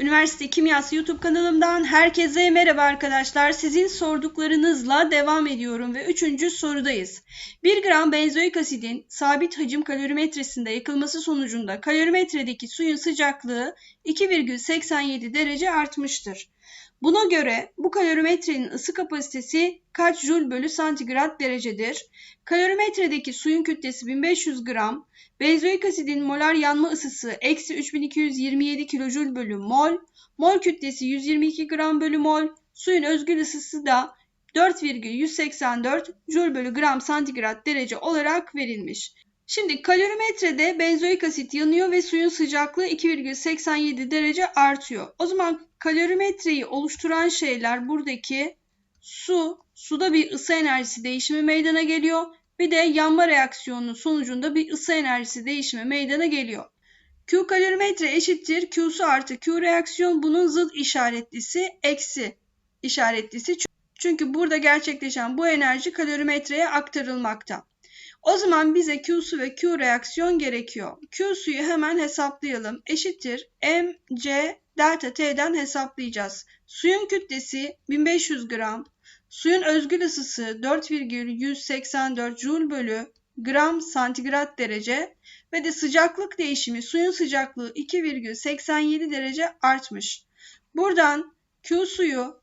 Üniversite Kimyası YouTube kanalımdan herkese merhaba arkadaşlar. Sizin sorduklarınızla devam ediyorum ve üçüncü sorudayız. 1 gram benzoik asidin sabit hacim kalorimetresinde yakılması sonucunda kalorimetredeki suyun sıcaklığı 2,87 derece artmıştır. Buna göre bu kalorimetrenin ısı kapasitesi kaç jül bölü santigrat derecedir? Kalorimetredeki suyun kütlesi 1500 gram, benzoik asidin molar yanma ısısı eksi 3227 kilojül bölü mol, mol kütlesi 122 gram bölü mol, suyun özgül ısısı da 4,184 jül bölü gram santigrat derece olarak verilmiş. Şimdi kalorimetrede benzoik asit yanıyor ve suyun sıcaklığı 2,87 derece artıyor. O zaman kalorimetreyi oluşturan şeyler buradaki su, suda bir ısı enerjisi değişimi meydana geliyor. Bir de yanma reaksiyonunun sonucunda bir ısı enerjisi değişimi meydana geliyor. Q kalorimetre eşittir Q su artı Q reaksiyon bunun zıt işaretlisi eksi işaretlisi. Çünkü burada gerçekleşen bu enerji kalorimetreye aktarılmakta. O zaman bize Q su ve Q reaksiyon gerekiyor. Q suyu hemen hesaplayalım. Eşittir mc delta T'den hesaplayacağız. Suyun kütlesi 1500 gram. Suyun özgül ısısı 4,184 Joule bölü gram santigrat derece ve de sıcaklık değişimi suyun sıcaklığı 2,87 derece artmış. Buradan Q suyu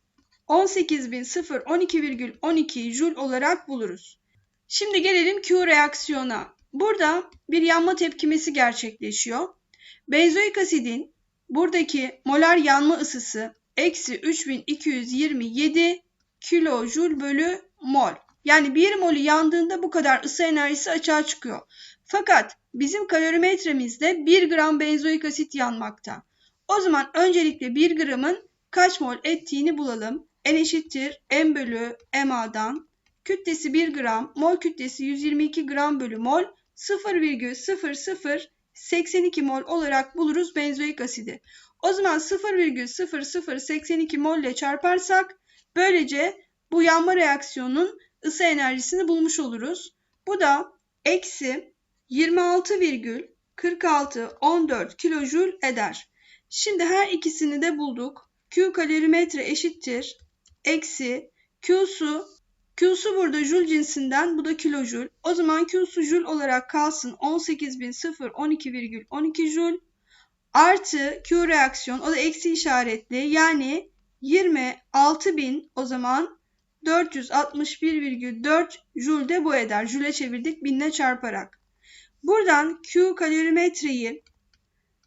18.012,12 Joule olarak buluruz. Şimdi gelelim Q reaksiyona. Burada bir yanma tepkimesi gerçekleşiyor. Benzoik asidin buradaki molar yanma ısısı eksi 3227 kilojul bölü mol. Yani 1 molü yandığında bu kadar ısı enerjisi açığa çıkıyor. Fakat bizim kalorimetremizde 1 gram benzoik asit yanmakta. O zaman öncelikle 1 gramın kaç mol ettiğini bulalım. N eşittir M bölü MA'dan Kütlesi 1 gram, mol kütlesi 122 gram bölü mol 0,0082 mol olarak buluruz benzoik asidi. O zaman 0,0082 mol ile çarparsak böylece bu yanma reaksiyonun ısı enerjisini bulmuş oluruz. Bu da eksi 26,4614 kilojül eder. Şimdi her ikisini de bulduk. Q kalorimetre eşittir. Eksi Q su Q'su burada jül cinsinden, bu da kilojül. O zaman Q'su jül olarak kalsın 18.012,12 jül. Artı Q reaksiyon, o da eksi işaretli. Yani 26.000 o zaman 461,4 jül de bu eder. Jüle çevirdik binle çarparak. Buradan Q kalorimetreyi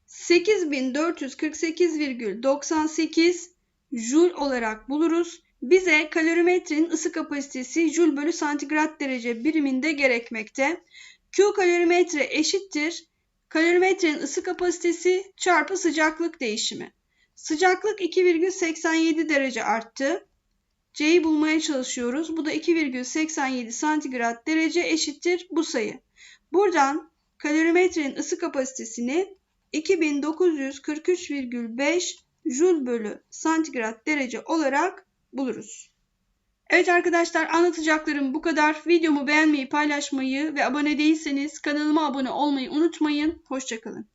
8448,98 jül olarak buluruz. Bize kalorimetrenin ısı kapasitesi Joule bölü santigrat derece biriminde gerekmekte. Q kalorimetre eşittir. Kalorimetrenin ısı kapasitesi çarpı sıcaklık değişimi. Sıcaklık 2,87 derece arttı. C'yi bulmaya çalışıyoruz. Bu da 2,87 santigrat derece eşittir bu sayı. Buradan kalorimetrenin ısı kapasitesini 2943,5 Joule bölü santigrat derece olarak buluruz. Evet arkadaşlar anlatacaklarım bu kadar. Videomu beğenmeyi, paylaşmayı ve abone değilseniz kanalıma abone olmayı unutmayın. Hoşçakalın.